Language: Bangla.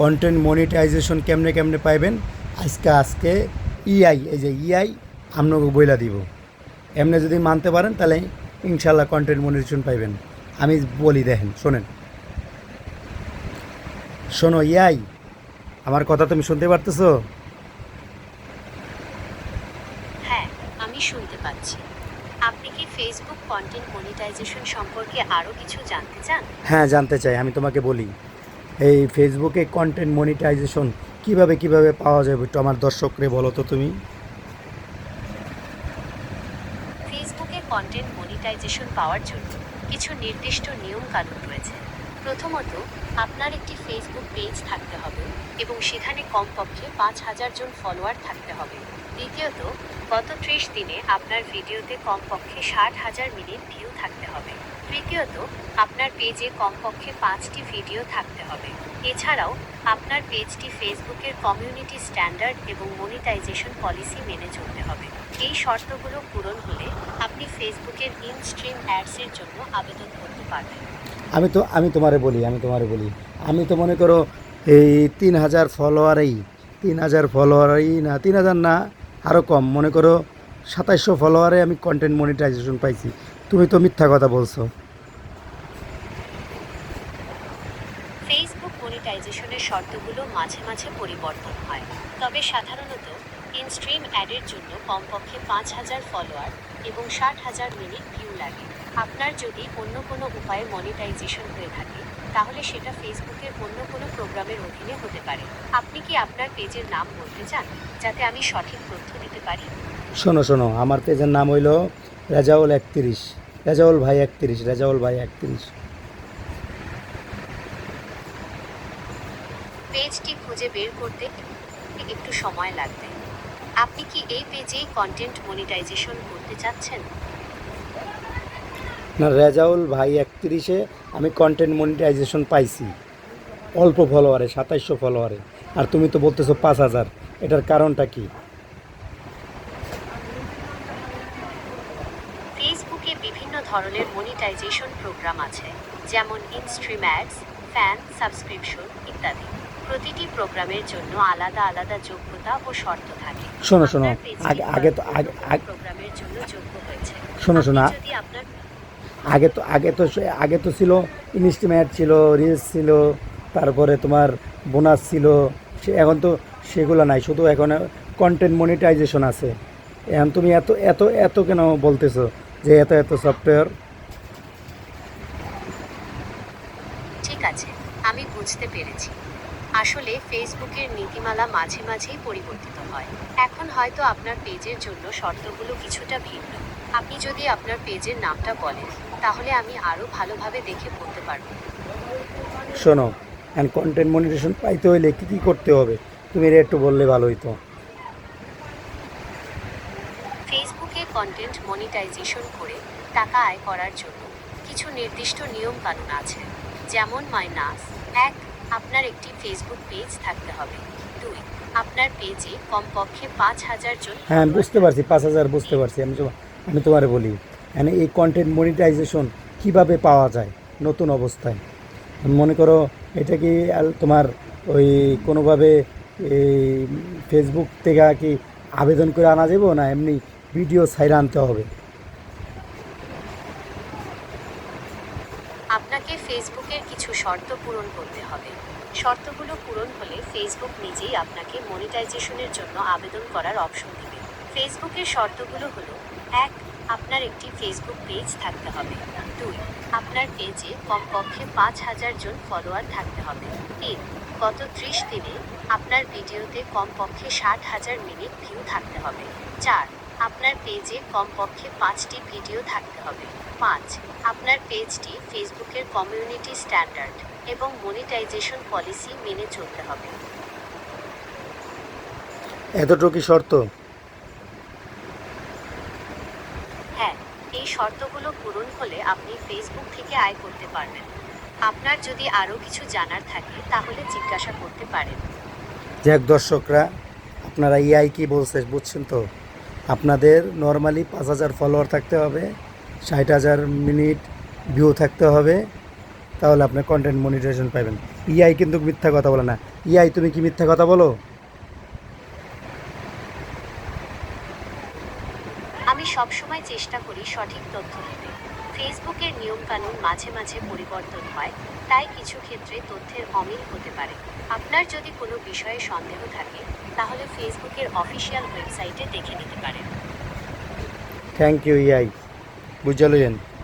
কন্টেন্ট মনিটাইজেশন কেমনে কেমনে পাইবেন? আজকে আজকে ইআই এই যে ইআই আপনাকে বইলা দিব। এমনি যদি মানতে পারেন তাহলে ইনশাল্লাহ কন্টেন্ট মনিটাইজেশন পাইবেন। আমি বলি দেখেন শোনেন। শোনো ইয়াই আমার কথা তুমি শুনতে পারতেছো? হ্যাঁ আমি শুনতে পাচ্ছি। আপনি কি ফেসবুক কন্টেন্ট মনিটাইজেশন সম্পর্কে আরও কিছু জানতে চান? হ্যাঁ জানতে চাই আমি তোমাকে বলি। এই ফেসবুকে কন্টেন্ট মনিটাইজেশন কীভাবে কীভাবে পাওয়া যাবে একটু আমার দর্শকরে বলো তো তুমি? ফেসবুকে কন্টেন্ট মনিটাইজেশন পাওয়ার জন্য কিছু নির্দিষ্ট নিয়ম কানুন রয়েছে। প্রথমত, আপনার একটি ফেসবুক পেজ থাকতে হবে এবং সেখানে কমপক্ষে পাঁচ হাজার জন ফলোয়ার থাকতে হবে। দ্বিতীয়ত, গত ত্রিশ দিনে আপনার ভিডিওতে কমপক্ষে ষাট হাজার মিনিট ভিউ থাকতে হবে। তৃতীয়ত, আপনার পেজে কমপক্ষে পাঁচটি ভিডিও থাকতে হবে। এছাড়াও, আপনার পেজটি ফেসবুকের কমিউনিটি স্ট্যান্ডার্ড এবং মনিটাইজেশন পলিসি মেনে চলতে হবে। এই শর্তগুলো পূরণ হলে আপনি ফেসবুকের ইন স্ট্রিম অ্যাডসের জন্য আবেদন করতে পারবেন। আমি তো, আমি তোমারে বলি, আমি তোমারে বলি। আমি তো মনে করো এই তিন হাজার ফলোয়ারেই, তিন হাজার ফলোয়ারেই না, তিন হাজার না আরও কম। মনে করো সাতাইশশো ফলোয়ারে আমি কন্টেন্ট মনিটাইজেশন পাইছি। তুমি তো মিথ্যা কথা বলছো। ফেসবুক মনিটাইজেশনের শর্তগুলো মাঝে মাঝে পরিবর্তন হয়। তবে সাধারণত ইনস্ট্রিম অ্যাডের জন্য কমপক্ষে পাঁচ হাজার ফলোয়ার এবং ষাট হাজার মিনিট ভিউ লাগে। আপনার যদি অন্য কোনো উপায়ে মনিটাইজেশন হয়ে থাকে তাহলে সেটা ফেসবুকের অন্য কোনো প্রোগ্রামের অধীনে হতে পারে। আপনি কি আপনার পেজের নাম বলতে চান যাতে আমি সঠিক তথ্য দিতে পারি? শোনো শোনো আমার পেজের নাম হইল রেজাউল একত্রিশ রেজাউল ভাই একত্রিশ রেজাউল ভাই একত্রিশ। পেজটি খুঁজে বের করতে একটু সময় লাগবে। আপনি কি এই পেজেই কন্টেন্ট মনিটাইজেশন করতে চাচ্ছেন? না রেজাউল ভাই একত্রিশে আমি কন্টেন্ট মনিটাইজেশন পাইছি। অল্প ফলোয়ারে সাতাইশশো ফলোয়ারে আর তুমি তো বলতেছো পাঁচ হাজার। এটার কারণটা কি? ফেসবুকে বিভিন্ন ধরনের মনিটাইজেশন প্রোগ্রাম আছে যেমন ইনস্ট্রিম অ্যাডস ফ্যান সাবস্ক্রিপশন ইত্যাদি। প্রতিটি প্রোগ্রামের জন্য আলাদা আলাদা যোগ্যতা ও শর্ত থাকে। শোনো শোনো আগে আগে তো আগে প্রোগ্রামের জন্য যোগ্য হয়েছে। শোনো শোনো যদি আপনার আগে তো আগে তো আগে তো ছিল ইনস্টিমেট ছিল রিলস ছিল তারপরে তোমার বোনাস ছিল সে এখন তো সেগুলো নাই শুধু এখন কন্টেন্ট মনিটাইজেশন আছে। এখন তুমি এত এত এত কেন বলতেছো? যে এত এত সফটওয়্যার ঠিক আছে আমি বুঝতে পেরেছি। আসলে ফেসবুকের নীতিমালা মাঝে মাঝেই পরিবর্তিত হয়। এখন হয়তো আপনার পেজের জন্য শর্তগুলো কিছুটা ভিন্ন। আপনি যদি আপনার পেজের নামটা বলেন তাহলে আমি আরও ভালোভাবে দেখে বলতে পারব। শোনো অ্যান্ড কন্টেন্ট মনিটেশন পাইতে হইলে কী কী করতে হবে? তুমি এটা একটু বললে ভালো হইতো ফেসবুকে কন্টেন্ট মনিটাইজেশন করে টাকা আয় করার জন্য কিছু নির্দিষ্ট নিয়ম কানুন আছে। যেমন মাইনাস এক, আপনার একটি ফেসবুক পেজ থাকতে হবে। দুই, আপনার পেজে কমপক্ষে পাঁচ হাজার জন হ্যাঁ বুঝতে পারছি, পাঁচ হাজার বুঝতে পারছি, আমি আমি তোমারে বলি। মানে এই কন্টেন্ট মনিটাইজেশন কীভাবে পাওয়া যায়? নতুন অবস্থায়। মনে করো, এটা কি তোমার ওই কোনোভাবে এই ফেসবুক থেকে কি আবেদন করে আনা যাব না? এমনি ভিডিও সাইরে আনতে হবে। আপনাকে ফেসবুকের কিছু শর্ত পূরণ করতে হবে। শর্তগুলো পূরণ হলে ফেসবুক নিজেই আপনাকে মনিটাইজেশনের জন্য আবেদন করার অপশন দেবে। ফেসবুকের শর্তগুলো হলো, এক, আপনার একটি ফেসবুক পেজ থাকতে হবে। দুই, আপনার পেজে কমপক্ষে পাঁচ হাজার জন ফলোয়ার থাকতে হবে। তিন, গত ত্রিশ দিনে আপনার ভিডিওতে কমপক্ষে ষাট হাজার মিনিট ভিউ থাকতে হবে। চার আপনার পেজে কমপক্ষে পাঁচটি ভিডিও থাকতে হবে। পাঁচ আপনার পেজটি ফেসবুকের কমিউনিটি স্ট্যান্ডার্ড এবং মনিটাইজেশন পলিসি মেনে চলতে হবে। এতটুকু শর্ত? হ্যাঁ এই শর্তগুলো পূরণ হলে আপনি ফেসবুক থেকে আয় করতে পারবেন। আপনার যদি আরও কিছু জানার থাকে তাহলে জিজ্ঞাসা করতে পারেন। যাক দর্শকরা আপনারা ইআই কি বলছে বুঝছেন তো? আপনাদের নর্মালি পাঁচ হাজার ফলোয়ার থাকতে হবে, ষাট হাজার মিনিট ভিউ থাকতে হবে, তাহলে আপনি কন্টেন্ট মনিটাইজেশন পাবেন। ইআই কিন্তু মিথ্যা কথা বলে না। ইআই তুমি কি মিথ্যা কথা বলো? আমি সবসময় চেষ্টা করি সঠিক তথ্য দিতে। ফেসবুকের নিয়মকানুন মাঝে মাঝে পরিবর্তন হয়, তাই কিছু ক্ষেত্রে তথ্যের অমিল হতে পারে। আপনার যদি কোনো বিষয়ে সন্দেহ থাকে, তাহলে ফেসবুকের অফিসিয়াল ওয়েবসাইটে দেখে নিতে পারেন। থ্যাংক ইউ, ইয়াই। বুঝালেন